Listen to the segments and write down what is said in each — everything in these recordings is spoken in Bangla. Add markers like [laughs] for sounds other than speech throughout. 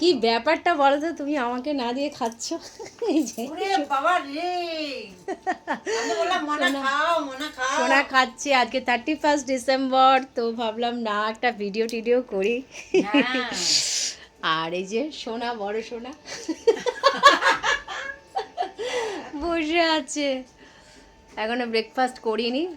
কি ব্যাপারটা বলো তো তুমি আমাকে না দিয়ে খাচ্ছ? সোনা খাচ্ছে আজকে থার্টি ফার্স্ট ডিসেম্বর তো ভাবলাম না একটা ভিডিও টিডিও করি। হ্যাঁ। আর এই যে সোনা বড় সোনা। [laughs] বসে আছে। এখনও ব্রেকফাস্ট করিনি।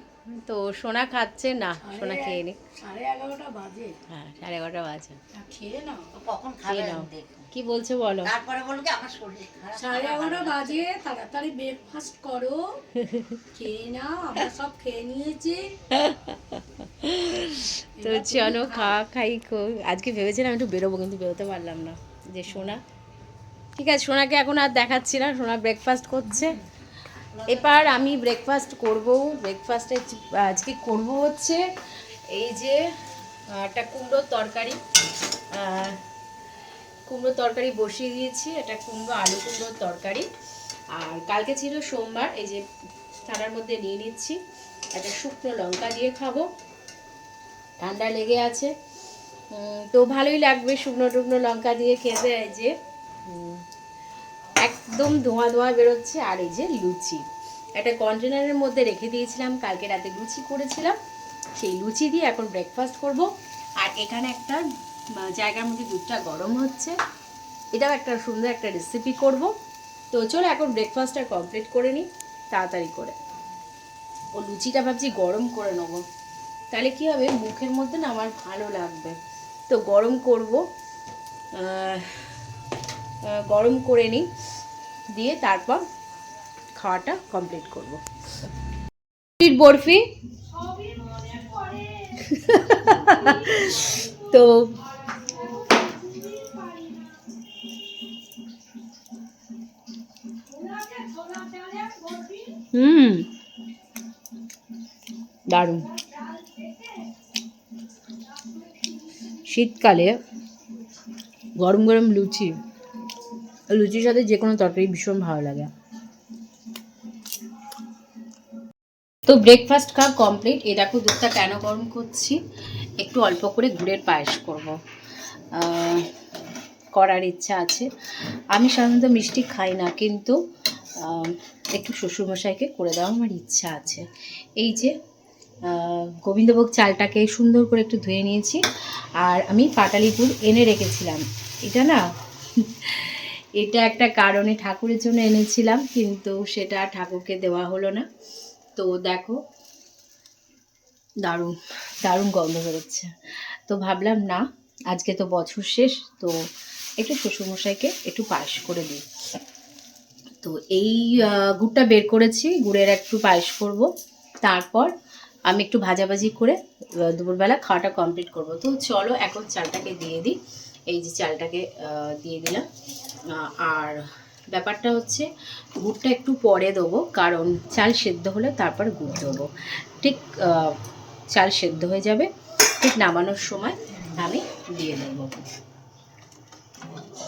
তো সোনা খাচ্ছে না সোনা খেয়ে নি। সাড়ে এগারোটা বাজে। হ্যাঁ সাড়ে এগারোটা বাজে। খেয়ে নাও তো কখন খাবে নাও। কি বলছো বলো? তারপরে বলব কি আমার শরীর খারাপ। সাড়ে এগারোটা বাজে তাড়াতাড়ি ব্রেকফাস্ট করো। [laughs] খেয়ে নাও আমরা সব খেয়ে নিয়েছি। [laughs] তো চলো খাওয়া খাই খো- আজকে ভেবেছিলাম একটু বেরোবো কিন্তু বেরোতে পারলাম না। যে সোনা ঠিক আছে সোনাকে এখন আর দেখাচ্ছি না সোনা ব্রেকফাস্ট করছে। এবার আমি ব্রেকফাস্ট করব। ব্রেকফাস্টে আজকে করব হচ্ছে এই যে একটা কুমড়োর তরকারি। আহ, কুমড়োর তরকারি বসিয়ে দিয়েছি এটা কুমড়ো আলু কুমড়োর তরকারি। আর কালকে ছিল সোমবার এই যে থানার মধ্যে নিয়ে নিচ্ছি। একটা শুকনো লঙ্কা দিয়ে খাব। ঠান্ডা লেগে আছে। তো ভালোই লাগবে শুকনো টুকনো লঙ্কা দিয়ে খেতে এই যে একদম ধোঁয়া ধোঁয়া বেরোচ্ছে, আর এই যে লুচি। একটা কন্টেনারের মধ্যে রেখে দিয়েছিলাম, কালকে রাতে লুচি করেছিলাম। সেই লুচি দিয়ে এখন ব্রেকফাস্ট করব। আর এখানে একটা জায়গার মধ্যে দুধটা গরম হচ্ছে। এটাও একটা সুন্দর একটা রেসিপি করব। তো চলো এখন ব্রেকফাস্টটা কমপ্লিট করে নিই, তাড়াতাড়ি করে। ও লুচিটা ভাবছি গরম করে নেব। তাহলে কি হবে, মুখের মধ্যে না আমার ভালো লাগবে। তো গরম করব। গরম করে নিই। দিয়ে তারপর খাওয়াটা কমপ্লিট করব। বরফি। [laughs] তো হুম। দারুণ। শীতকালে গরম গরম লুচি। লুচির সাথে যে কোনো তরকারি ভীষণ ভালো লাগে। তো ব্রেকফাস্ট খাওয়া কমপ্লিট এ দেখো দুধটা কেন গরম করছি? একটু অল্প করে গুড়ের পায়েস করব। করার ইচ্ছা আছে। আমি সাধারণত মিষ্টি খাই না, কিন্তু একটু শ্বশুরমশাইকে করে দেওয়া আমার ইচ্ছা আছে। এই যে গোবিন্দভোগ চালটাকে সুন্দর করে একটু ধুয়ে নিয়েছি। আর আমি পাটালি গুড় এনে রেখেছিলাম। এটা না এটা একটা কারণে ঠাকুরের জন্য এনেছিলাম, কিন্তু সেটা ঠাকুরকে দেওয়া হলো না। তো দেখো, দারুণ দারুণ গন্ধ বেরোচ্ছে। তো ভাবলাম, না, আজকে তো বছর শেষ, তো একটু শ্বশুরমশাইকে একটু পায়েস করে দিই। তো এই গুড়টা বের করেছি, গুড়ের একটু পায়েস করব। তারপর আমি একটু ভাজাভাজি করে দুপুরবেলা খাওয়াটা কমপ্লিট করব। তো চলো, এখন চালটাকে দিয়ে দিই। এই যে চালটাকে দিয়ে দিলাম। আর ব্যাপারটা হচ্ছে গুড়টা একটু পরে দেবো, কারণ চাল সেদ্ধ হলে তারপর গুড় দেবো। ঠিক চাল সেদ্ধ হয়ে যাবে, ঠিক নামানোর সময় আমি দিয়ে দেবো।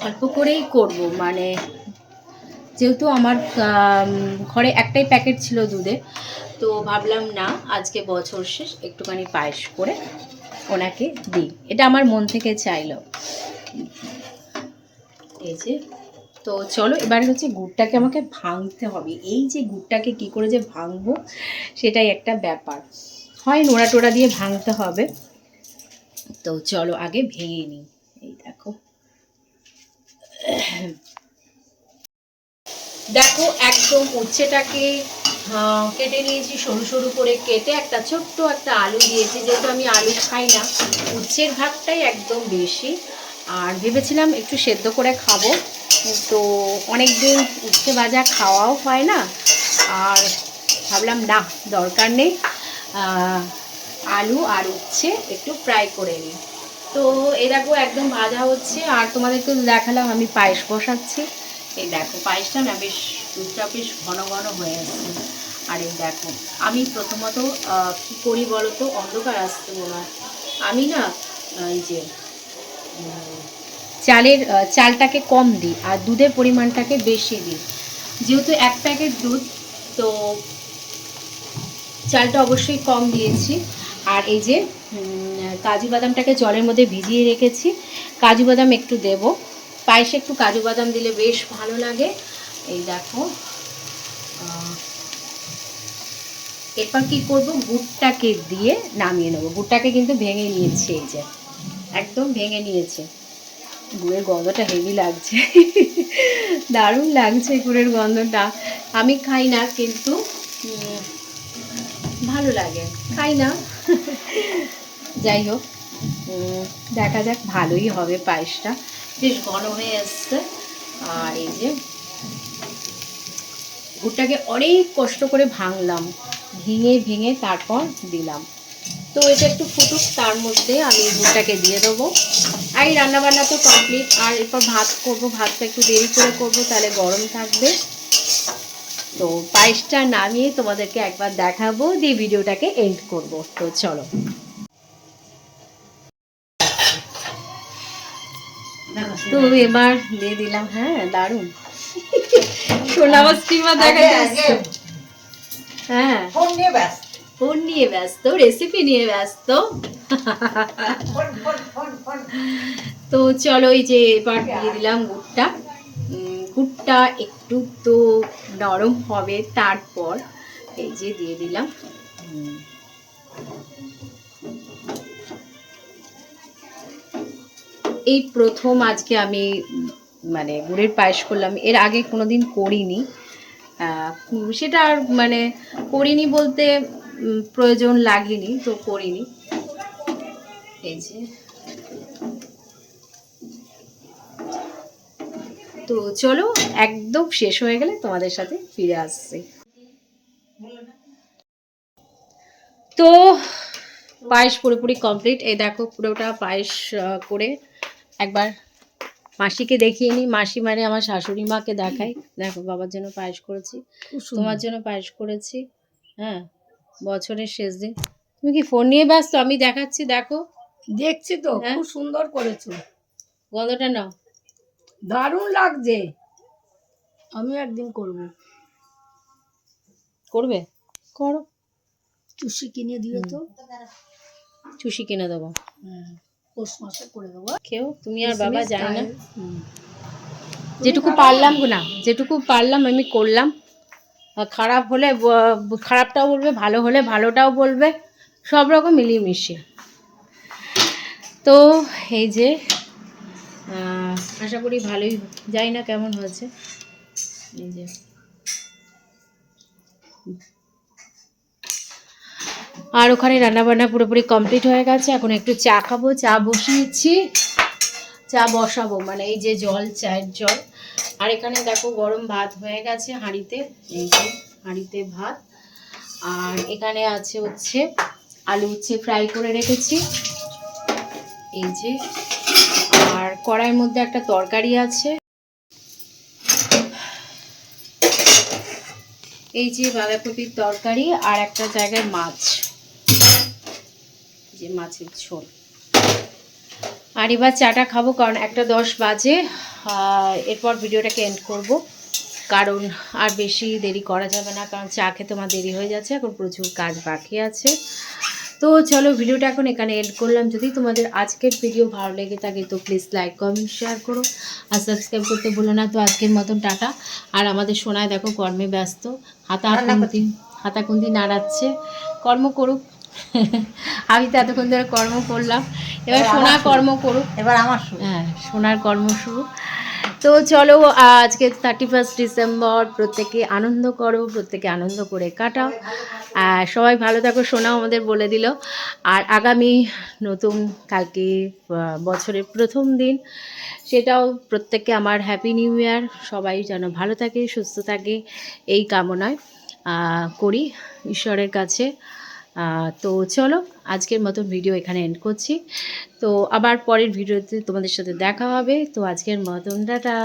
অল্প করেই করব মানে যেহেতু আমার ঘরে একটাই প্যাকেট ছিল দুধে তো ভাবলাম না, আজকে বছর শেষ, একটুখানি পায়েস করে ওনাকে দিই। এটা আমার মন থেকে চাইলো। এই যে, তো চলো, এবার হচ্ছে গুড়টাকে আমাকে ভাঙতে হবে। এই যে গুড়টাকে কি করে যে ভাঙবো, সেটাই একটা ব্যাপার। হয় নোড়া টোড়া দিয়ে ভাঙতে হবে। তো চলো, আগে ভেঙে নিই। এই দেখো। দেখো, একদম উচ্ছেটাকে কেটে নিয়েছি, সরু সরু করে কেটে একটা ছোট্ট একটা আলু দিয়েছি। যেহেতু আমি আলু খাই না, উচ্ছের ভাগটাই একদম বেশি। আর ভেবেছিলাম একটু সেদ্ধ করে খাব তো অনেক দিন উচ্ছে ভাজা খাওয়াও হয় না। আর ভাবলাম, না, দরকার নেই। আলু আর উচ্ছে একটু ফ্রাই করে নিই। তো এ দেখো, একদম ভাজা হচ্ছে। আর তোমাদেরকে দেখালাম, আমি পায়েস বসাচ্ছি। এই দেখো, পায়েসটা না বেশ দুধটা বেশ ঘন ঘন হয়ে আসছে। আর এই দেখো, আমি প্রথমত কি করি বলো তো অন্ধকার আসতে মনে আমি না এই যে, চালের চালটাকে কম দিই আর দুধের পরিমাণটাকে বেশি দিই। যেহেতু এক প্যাকেট দুধ, তো চালটা অবশ্যই কম দিয়েছি। আর এই যে কাজু বাদামটাকে জলের মধ্যে ভিজিয়ে রেখেছি। কাজু বাদাম একটু দেব। পায়েসে একটু কাজু বাদাম দিলে বেশ ভালো লাগে। এই দেখো এরপর কি করব? গুড়টাকে দিয়ে নামিয়ে নেব। গুড়টাকে কিন্তু ভেঙে নিয়েছে এই যে, একদম ভেঙে নিয়েছে। গুড়ের গন্ধটা হেভি লাগছে। দারুণ লাগছে গুড়ের গন্ধটা। আমি খাই না, কিন্তু ভালো লাগে। খাই না। যাই হোক দেখা যাক, ভালোই হবে পায়েসটা। বেশ ঘন হয়ে এসছে। আর এই যে গুড়টাকে অনেক কষ্ট করে ভাঙলাম, ভেঙে ভেঙে তারপর দিলাম। তো এটা একটু ফুটুক, তার মধ্যে আমি গুড়টাকে দিয়ে দেবো। আর এই রান্নাবান্না তো কমপ্লিট আর এরপর ভাত করব, ভাতটা একটু দেরি করে করব, তাহলে গরম থাকবে। তো পায়েসটা নামিয়ে তোমাদেরকে একবার দেখাবো, দিয়ে ভিডিওটাকে এন্ড করব। তো চলো। তো এবার দিয়ে দিলাম হ্যাঁ দারুণ। দেখা হ্যাঁ। ফোন নিয়ে ব্যস্ত। ফোন নিয়ে ব্যস্ত রেসিপি নিয়ে ব্যস্ত। তো চলো এই যে এবার দিয়ে দিলাম গুড়টা। গুড়টা একটু তো নরম হবে তারপর এই যে দিয়ে দিলাম। এই প্রথম আজকে আমি মানে গুড়ের পায়েস করলাম এর আগে কোনোদিন করিনি। আহ, সেটা আর মানে করিনি বলতে প্রয়োজন লাগেনি তো করিনি। এই যে। তো চলো একদম শেষ হয়ে গেলে তোমাদের সাথে ফিরে আসছি। তো পায়েস পুরোপুরি কমপ্লিট। এই দেখো পুরোটা পায়েস করে একবার মাসিকে দেখিয়ে নিই। মাসি মানে আমার শাশুড়ি মাকে দেখাই। দেখো বাবার জন্য পায়েস করেছি তোমার জন্য পায়েস করেছি হ্যাঁ বছরের শেষ দিন। তুমি কি ফোন নিয়ে ব্যস্ত? আমি দেখাচ্ছি দেখো। দেখছি তো হ্যাঁ? খুব সুন্দর করেছ। গন্ধটা নাও। দারুণ লাগছে। আমি একদিন করব। করবে? করো। চুষি কিনে দিও তো। চুষি কিনে দেবো। হ্যাঁ। পৌষ মাসে করে দেবো। কেউ তুমি আর বাবা জানি না। যেটুকু পারলাম না যেটুকু পারলাম আমি করলাম। খারাপ হলে খারাপটাও বলবে ভালো হলে ভালোটাও বলবে সব রকম মিলিয়ে মিশিয়ে তো এই যে আশা করি ভালোই যাই না কেমন হয়েছে। এই যে। আর ওখানে রান্নাবান্না পুরোপুরি কমপ্লিট হয়ে গেছে। এখন একটু চা খাব, চা বসিয়েছি। চা বসাবো মানে এই যে জল, চায়ের জল। আর এখানে দেখো গরম ভাত হয়ে গেছে হাঁড়িতে, এই যে হাঁড়িতে ভাত। আর এখানে আছে হচ্ছে আলু উচ্ছে ফ্রাই করে রেখেছি। এই যে, আর কড়াইয়ের মধ্যে একটা তরকারি আছে। এই যে বাঁধাকপির তরকারি আর একটা জায়গায় মাছ। যে মাছের ঝোল। আর এবার চাটা খাব কারণ একটা দশ বাজে। এরপর ভিডিওটাকে এন্ড করব। কারণ আর বেশি দেরি করা যাবে না কারণ চা খেতে আমার দেরি হয়ে যাচ্ছে এখন প্রচুর কাজ বাকি আছে। তো চলো ভিডিওটা এখন এখানে এন্ড করলাম। যদি তোমাদের আজকের ভিডিও ভালো লেগে থাকে তো প্লিজ লাইক কমেন্ট শেয়ার করো। আর সাবস্ক্রাইব করতে বলো না তো আজকের মতন টাটা। আর আমাদের সোনায় দেখো কর্মে ব্যস্ত। হাতা খুন্তি হাতা খুন্তি নাড়াচ্ছে। কর্ম করুক। আমি তো এতক্ষণ ধরে কর্ম করলাম। এবার সোনার কর্ম করুক। এবার আমার শুরু। হ্যাঁ সোনার কর্ম শুরু। তো চলো আজকে থার্টি ফার্স্ট ডিসেম্বর প্রত্যেকে আনন্দ করো প্রত্যেকে আনন্দ করে কাটাও। আর সবাই ভালো থাকো সোনাও আমাদের বলে দিল। আর আগামী নতুন কালকে বছরের প্রথম দিন সেটাও প্রত্যেককে আমার হ্যাপি নিউ ইয়ার সবাই যেন ভালো থাকে সুস্থ থাকে এই কামনায় করি ঈশ্বরের কাছে। তো চলো আজকের মতন ভিডিও এখানে এন্ড করছি। তো আবার পরের ভিডিওতে তোমাদের সাথে দেখা হবে। তো আজকের মতন, টাটা!